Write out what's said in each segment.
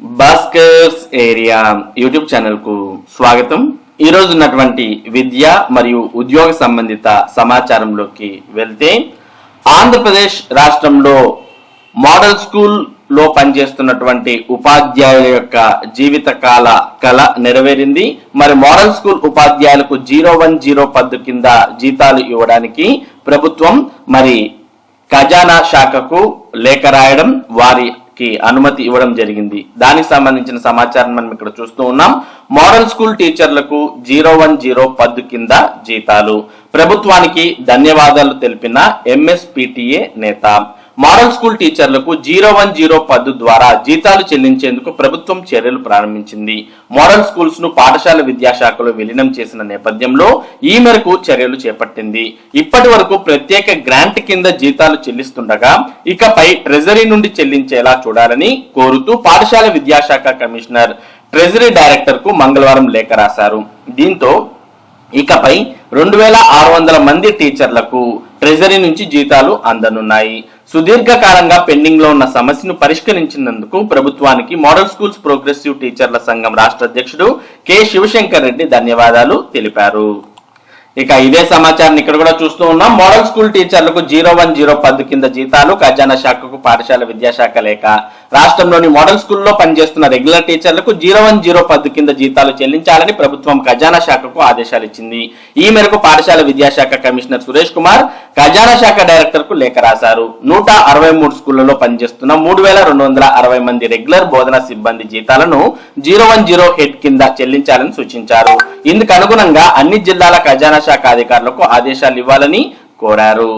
Bhaskar's area YouTube ఛానల్కు స్వాగతం. ఈ ఉన్నటువంటి విద్య మరియు ఉద్యోగ సంబంధిత సమాచారంలోకి వెళ్తే ఆంధ్రప్రదేశ్ రాష్ట్రంలో మోడల్ స్కూల్లో పనిచేస్తున్నటువంటి ఉపాధ్యాయుల యొక్క జీవితకాల కళ నెరవేరింది. మరి మోడల్ స్కూల్ ఉపాధ్యాయులకు జీరో వన్ జీరో పద్దు కింద జీతాలు ఇవ్వడానికి ప్రభుత్వం మరి ఖజానా శాఖకు లేఖ రాయడం వారి కి అనుమతి ఇవ్వడం జరిగింది. దానికి సంబంధించిన సమాచారం మనం ఇక్కడ చూస్తూ ఉన్నాం. మోడల్ స్కూల్ టీచర్లకు జీరో వన్ జీరో పద్దు కింద జీతాలు. ప్రభుత్వానికి ధన్యవాదాలు తెలిపిన ఎంఎస్పిటిఏ నేత మోడల్ స్కూల్ టీచర్లకు జీరో వన్ జీరో పద్దు ద్వారా జీతాలు చెల్లించేందుకు ప్రభుత్వం చర్యలు ప్రారంభించింది. మోడల్ స్కూల్స్ను పాఠశాల విద్యాశాఖలో విలీనం చేసిన నేపథ్యంలో ఈ మేరకు చర్యలు చేపట్టింది. ఇప్పటి వరకు ప్రత్యేక గ్రాంట్ కింద జీతాలు చెల్లిస్తుండగా ఇకపై ట్రెజరీ నుండి చెల్లించేలా చూడాలని కోరుతూ పాఠశాల విద్యాశాఖ కమిషనర్ ట్రెజరీ డైరెక్టర్కు మంగళవారం లేఖ రాశారు. దీంతో ఇకపై రెండు వేల ఆరు వందల మంది టీచర్లకు ట్రెజరీ నుంచి జీతాలు అందనున్నాయి. సుదీర్ఘకాలంగా పెండింగ్లో ఉన్న సమస్యను పరిష్కరించినందుకు ప్రభుత్వానికి మోడల్ స్కూల్స్ ప్రోగ్రెసివ్ టీచర్ల సంఘం రాష్ట్ర అధ్యక్షుడు కె శివశంకర్ రెడ్డి ధన్యవాదాలు తెలిపారు. ఇక ఇదే సమాచారాన్ని ఇక్కడ కూడా చూస్తూ ఉన్నాం. మోడల్ స్కూల్ టీచర్లకు జీరో వన్ జీరో పద్దు కింద జీతాలు ఖజానా శాఖకు పాఠశాల విద్యాశాఖ లేక రాష్ట్రంలోని మోడల్ స్కూల్లో పనిచేస్తున్న రెగ్యులర్ టీచర్లకు జీరో వన్ జీరో పద్దు కింద జీతాలు చెల్లించాలని ప్రభుత్వం ఖజానా శాఖకు ఆదేశాలు ఇచ్చింది. ఈ మేరకు పాఠశాల విద్యాశాఖ కమిషనర్ సురేష్ కుమార్ ఖజానా శాఖ డైరెక్టర్కు లేఖ రాశారు. నూట అరవై మూడు స్కూళ్ళలో పనిచేస్తున్న మూడు వేల రెండు వందల అరవై మంది రెగ్యులర్ బోధనా సిబ్బంది జీతాలను జీరో వన్ జీరో హెడ్ కింద చెల్లించాలని సూచించారు. ఇందుకు అనుగుణంగా అన్ని జిల్లాల ఖజానా శాఖ అధికారులకు ఆదేశాలు ఇవ్వాలని కోరారు.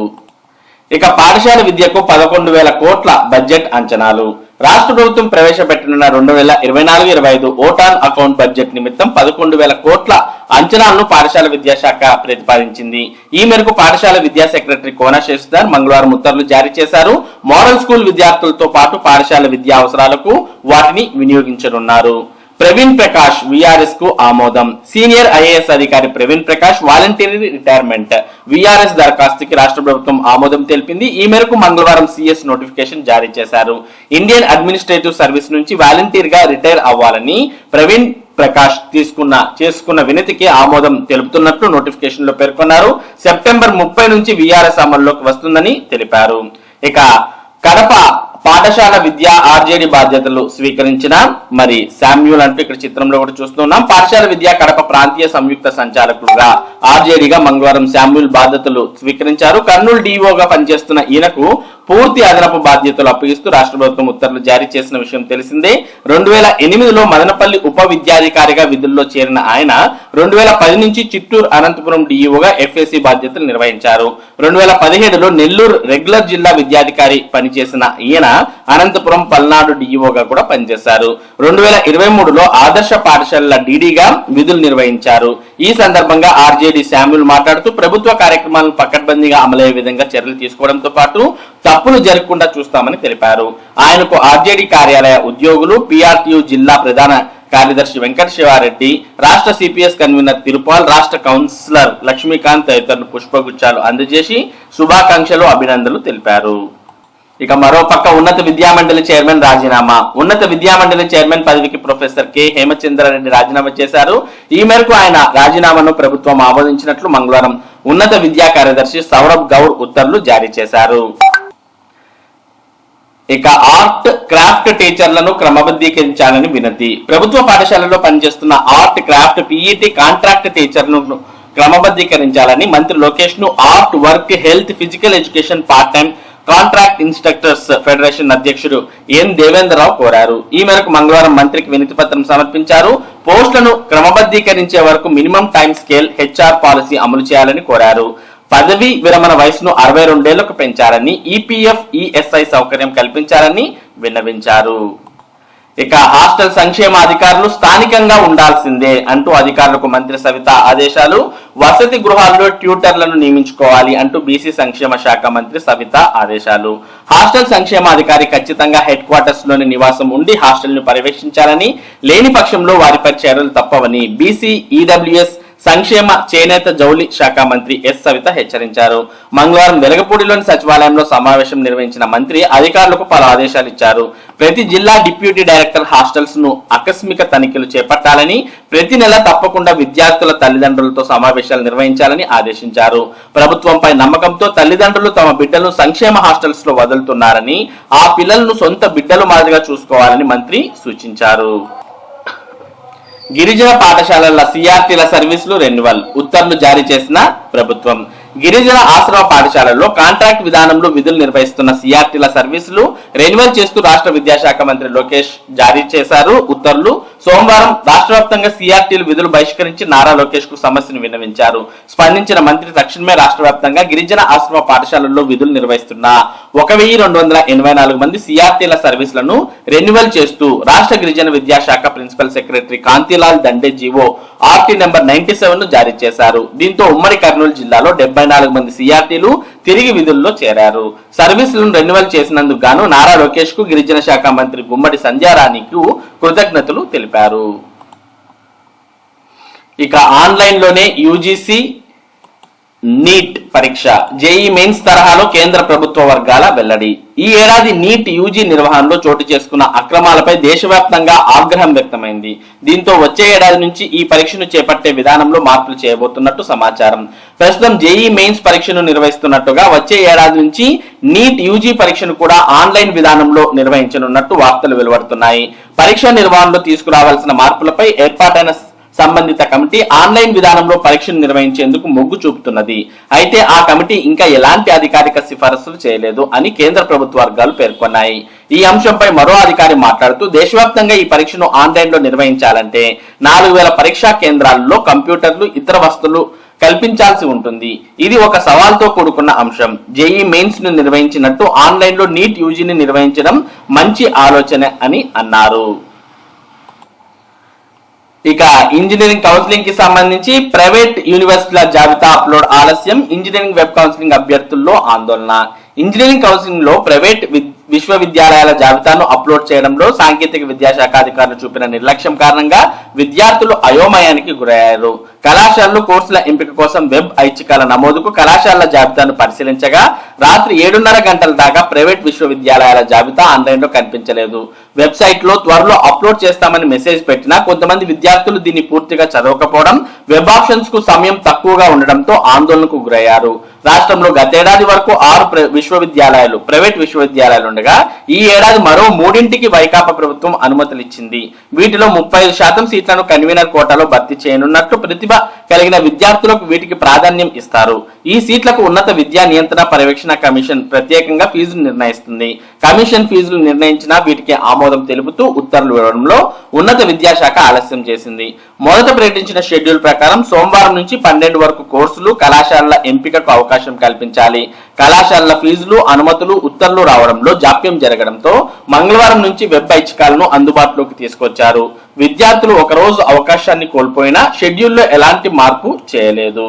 ఇక పాఠశాల విద్యకు పదకొండు వేల కోట్ల బడ్జెట్ అంచనాలు. రాష్ట్ర ప్రభుత్వం ప్రవేశపెట్టనున్న రెండు వేల ఇరవై నాలుగు ఇరవై ఐదు ఓటాన్ అకౌంట్ బడ్జెట్ నిమిత్తం పదకొండు వేల కోట్ల అంచనాలను పాఠశాల విద్యాశాఖ ప్రతిపాదించింది. ఈ మేరకు పాఠశాల విద్యా సెక్రటరీ కోన శశిధర్ మంగళవారం ఉత్తర్వులు జారీ చేశారు. మోడల్ స్కూల్ విద్యార్థులతో పాటు పాఠశాల విద్యా అవసరాలకు వాటిని వినియోగించనున్నారు. ప్రవీణ్ ప్రకాష్ విఆర్ఎస్కు ఆమోదం. సీనియర్ ఐఏఎస్ అధికారి Praveen Prakash voluntary retirement. VRS దరఖాస్తుకి రాష్ట్ర ప్రభుత్వం ఆమోదం తెలిపింది. ఈ మేరకు మంగళవారం సిఎస్ నోటిఫికేషన్ జారీ చేశారు. ఇండియన్ అడ్మినిస్ట్రేటివ్ సర్వీస్ నుంచి వాలంటీర్గా రిటైర్ అవ్వాలని ప్రవీణ్ ప్రకాష్ తీసుకున్న చేసుకున్న వినతికి ఆమోదం తెలుపుతున్నట్లు నోటిఫికేషన్లో పేర్కొన్నారు. సెప్టెంబర్ ముప్పై నుంచి విఆర్ఎస్ అమల్లోకి వస్తుందని తెలిపారు. ఇక కడప పాఠశాల విద్య ఆర్జేడి బాధ్యతలు స్వీకరించిన మరి శామ్యూల్ అంటూ ఇక్కడ చిత్రంలో కూడా చూస్తున్నాం పాఠశాల విద్య కడప ప్రాంతీయ సంయుక్త సంచాలకులుగా ఆర్జేడిగా మంగళవారం శామ్యూల్ బాధ్యతలు స్వీకరించారు. కర్నూలు డిఓగా పనిచేస్తున్న ఈయనకు పూర్తి అదనపు బాధ్యతలు అప్పగిస్తూ రాష్ట్ర ప్రభుత్వం ఉత్తర్వులు జారీ చేసిన విషయం తెలిసిందే. రెండు వేల ఎనిమిదిలో మదనపల్లి ఉప విద్యాధికారిగా విధుల్లో చేరిన ఆయన రెండు వేల పది నుంచి చిత్తూరు అనంతపురం డిఈఓగా ఎఫ్ఎసి బాధ్యతలు నిర్వహించారు. రెండు వేల పదిహేడులో నెల్లూరు రెగ్యులర్ జిల్లా విద్యాధికారి పనిచేసిన ఈయన అనంతపురం పల్నాడు డిఈఓగా కూడా పనిచేశారు. రెండు వేల ఇరవై మూడులో ఆదర్శ పాఠశాలల డీడీగా విధులు నిర్వహించారు. ఈ సందర్భంగా ఆర్జేడి శామ్యుల్ మాట్లాడుతూ ప్రభుత్వ కార్యక్రమాలను పక్కడ్బందీగా అమలయ్యే విధంగా చర్యలు తీసుకోవడంతో పాటు తప్పులు జరగకుండా చూస్తామని తెలిపారు. ఆయనకు ఆర్జేడీ కార్యాలయ ఉద్యోగులు పిఆర్టీయు జిల్లా ప్రధాన కార్యదర్శి వెంకట శివారెడ్డి రాష్ట్ర సిపిఎస్ కన్వీనర్ తిరుపాల్ రాష్ట్ర కౌన్సిలర్ లక్ష్మీకాంత్ తదితరులు పుష్పగుచ్చాలు అందజేసి శుభాకాంక్షలు అభినందనలు తెలిపారు. ఇక మరోపక్క ఉన్నత విద్యామండలి చైర్మన్ రాజీనామా. ఉన్నత విద్యామండలి చైర్మన్ పదవికి ప్రొఫెసర్ కె. హేమచంద్రారెడ్డి రాజీనామా చేశారు. ఈ మేరకు ఆయన రాజీనామాను ప్రభుత్వం ఆమోదించినట్లు మంగళవారం ఉన్నత విద్యా కార్యదర్శి సౌరభ్ గౌడ్ ఉత్తర్వులు జారీ చేశారు. ఇక ఆర్ట్ క్రాఫ్ట్ టీచర్లను క్రమబద్ధీకరించాలని వినతి. ప్రభుత్వ పాఠశాలలో పనిచేస్తున్న ఆర్ట్ క్రాఫ్ట్ పిఈటి కాంట్రాక్ట్ టీచర్ను క్రమబద్ధీకరించాలని మంత్రి లోకేష్ను art work health physical education part time contract instructors federation అధ్యక్షుడు ఎన్ దేవేంద్రరావు కోరారు. ఈ మేరకు మంగళవారం మంత్రికి వినతి పత్రం సమర్పించారు. పోస్టులను క్రమబద్ధీకరించే వరకు minimum time scale HR policy అమలు చేయాలని కోరారు. పదవి విరమణ వయసును అరవై రెండేళ్ళకు పెంచాలని ఈపీఎఫ్ ఈఎస్ఐ సౌకర్యం కల్పించాలని విన్నవించారు. ఇక హాస్టల్ సంక్షేమ అధికారులు స్థానికంగా ఉండాల్సిందే అంటూ అధికారులకు మంత్రి సవిత ఆదేశాలు. వసతి గృహాల్లో ట్యూటర్లను నియమించుకోవాలి అంటూ బీసీ సంక్షేమ శాఖ మంత్రి సవిత ఆదేశాలు. హాస్టల్ సంక్షేమాధికారి ఖచ్చితంగా హెడ్ క్వార్టర్స్లోని నివాసం ఉండి హాస్టల్ను పర్యవేక్షించాలని లేని పక్షంలో వారిపై చర్యలు తప్పవని బీసీ ఈడబ్ల్యూఎస్ సంక్షేమ చేనేత జౌళి శాఖ మంత్రి ఎస్ సవిత హెచ్చరించారు. మంగళవారం వెలగపూడిలోని సచివాలయంలో సమావేశం నిర్వహించిన మంత్రి అధికారులకు పలు ఆదేశాలు ఇచ్చారు. ప్రతి జిల్లా డిప్యూటీ డైరెక్టర్ హాస్టల్స్ను ఆకస్మిక తనిఖీలు చేపట్టాలని ప్రతి నెల తప్పకుండా విద్యార్థుల తల్లిదండ్రులతో సమావేశాలు నిర్వహించాలని ఆదేశించారు. ప్రభుత్వంపై నమ్మకంతో తల్లిదండ్రులు తమ బిడ్డలను సంక్షేమ హాస్టల్స్లో వదులుతున్నారని ఆ పిల్లలను సొంత బిడ్డలు మాదిరిగా చూసుకోవాలని మంత్రి సూచించారు. గిరిజన పాఠశాలల సిఆర్టీల సర్వీసులు రెన్యువల్ ఉత్తర్వులు జారీ చేసిన ప్రభుత్వం. గిరిజన ఆశ్రమ పాఠశాలల్లో కాంట్రాక్ట్ విధానంలో విధులు నిర్వహిస్తున్న సిఆర్టీల సర్వీసులు రెన్యువల్ చేస్తూ రాష్ట్ర విద్యాశాఖ మంత్రి లోకేష్ జారీ చేశారు. ఉత్తర్వులు సోమవారం రాష్ట్ర వ్యాప్తంగా సిఆర్టీలు విధులు బహిష్కరించి నారా లోకేష్కు సమస్యను విన్నవించారు. స్పందించిన మంత్రి తక్షణమే రాష్ట్ర వ్యాప్తంగా గిరిజన ఆశ్రమ పాఠశాలల్లో విధులు నిర్వహిస్తున్న. ఒక వెయ్యి రెండు వందల ఎనభై నాలుగు మంది సిఆర్టీల సర్వీసులను రెన్యువల్ చేస్తూ రాష్ట్ర గిరిజన విద్యాశాఖ principal secretary Kantilal Dande GO RT number ninety సెవెన్ను జారీ చేశారు. దీంతో ఉమ్మడి కర్నూలు జిల్లాలో డెబ్బై నాలుగు మంది సిఆర్టీలు తిరిగి విధుల్లో చేరారు. సర్వీసులను రెన్యువల్ చేసినందుకు గాను నారా లోకేష్కు గిరిజన శాఖ మంత్రి గుమ్మడి సంధ్యారాణికు కృతజ్ఞతలు తెలిపారు. ఇక ఆన్లైన్లోనే యూజీసీ నీట్ పరీక్ష. జేఈ మెయిన్స్ తరహాలో కేంద్ర ప్రభుత్వ వర్గాల వెల్లడి. ఈ ఏడాది నీట్ యూజీ నిర్వహణలో చోటు చేసుకున్న అక్రమాలపై దేశవ్యాప్తంగా ఆగ్రహం వ్యక్తమైంది. దీంతో వచ్చే ఏడాది నుంచి ఈ పరీక్షను చేపట్టే విధానంలో మార్పులు చేయబోతున్నట్టు సమాచారం. ప్రస్తుతం జేఈ మెయిన్స్ పరీక్షను నిర్వహిస్తున్నట్టుగా వచ్చే ఏడాది నుంచి నీట్ యూజీ పరీక్షను కూడా ఆన్లైన్ విధానంలో నిర్వహించనున్నట్టు వార్తలు వెలువడుతున్నాయి. పరీక్ష నిర్వహణలో తీసుకురావాల్సిన మార్పులపై ఏర్పాటైన సంబంధిత కమిటీ ఆన్లైన్ విధానంలో పరీక్షను నిర్వహించేందుకు మొగ్గు చూపుతున్నది. అయితే ఆ కమిటీ ఇంకా ఎలాంటి అధికారిక సిఫారసులు చేయలేదు అని కేంద్ర ప్రభుత్వ వర్గాలు పేర్కొన్నాయి. ఈ అంశంపై మరో అధికారి మాట్లాడుతూ దేశవ్యాప్తంగా ఈ పరీక్షను ఆన్లైన్లో నిర్వహించాలంటే నాలుగు వేల పరీక్షా కేంద్రాల్లో కంప్యూటర్లు ఇతర వస్తువులు కల్పించాల్సి ఉంటుంది. ఇది ఒక సవాల్తో కూడుకున్న అంశం. జేఈ మెయిన్స్ను నిర్వహించినట్టు ఆన్లైన్లో నీట్ యూజీని నిర్వహించడం మంచి ఆలోచన అని అన్నారు. ఇక ఇంజనీరింగ్ కౌన్సిలింగ్కి సంబంధించి ప్రైవేట్ యూనివర్సిటీల జాబితా అప్లోడ్ ఆలస్యం ఇంజనీరింగ్ వెబ్ కౌన్సిలింగ్ అభ్యర్థుల్లో ఆందోళన. ఇంజనీరింగ్ కౌన్సిలింగ్లో ప్రైవేట్ వి- విశ్వవిద్యాలయాల జాబితాను అప్లోడ్ చేయడంలో సాంకేతిక విద్యాశాఖ అధికారులు చూపిన నిర్లక్ష్యం కారణంగా విద్యార్థులు అయోమయానికి గురయ్యారు. కళాశాలలు కోర్సుల ఎంపిక కోసం వెబ్ ఐచ్ఛికాల నమోదుకు కళాశాలల జాబితాను పరిశీలించగా రాత్రి ఏడున్నర గంటల దాకా ప్రైవేట్ విశ్వవిద్యాలయాల జాబితా ఆన్లైన్లో కనిపించలేదు. వెబ్సైట్లో త్వరలో అప్లోడ్ చేస్తామని మెసేజ్ పెట్టినా కొంతమంది విద్యార్థులు దీన్ని పూర్తిగా చదవకపోవడం వెబ్ ఆప్షన్స్కు సమయం తక్కువగా ఉండడంతో ఆందోళనకు గురయ్యారు. రాష్ట్రంలో గతేడాది వరకు ఆరు ప్ర- విశ్వవిద్యాలయాలు ప్రైవేట్ విశ్వవిద్యాలయాలు ఉండగా ఈ ఏడాది మరో మూడింటికి వైకాపా ప్రభుత్వం అనుమతులు ఇచ్చింది వీటిలో ముప్పై శాతం సీట్లను కన్వీనర్ కోటాలో భర్తీ చేయనున్నట్లు ప్రతిభ కలిగిన విద్యార్థులకు వీటికి ప్రాధాన్యం ఇస్తారు. ఈ సీట్లకు ఉన్నత విద్యా నియంత్రణ పర్యవేక్షణ కమిషన్ ప్రత్యేకంగా ఫీజు నిర్ణయిస్తుంది. కమిషన్ ఫీజులు నిర్ణయించినా వీటికి ఆమోదం తెలుపుతూ ఉత్తర్వులు ఇవ్వడంలో ఉన్నత విద్యాశాఖ ఆలస్యం చేసింది. మొదట ప్రకటించిన షెడ్యూల్ ప్రకారం సోమవారం నుంచి పన్నెండు వరకు కోర్సులు కళాశాలల ఎంపికకు అవకాశం కల్పించాలి. కళాశాలల ఫీజులు అనుమతులు ఉత్తర్వులు రావడంలో జాప్యం జరగడంతో మంగళవారం నుంచి వెబ్ ఐచ్ఛికాలను అందుబాటులోకి తీసుకొచ్చారు. విద్యార్థులు ఒకరోజు అవకాశాన్ని కోల్పోయినా షెడ్యూల్లో ఎలాంటి మార్పు చేయలేదు.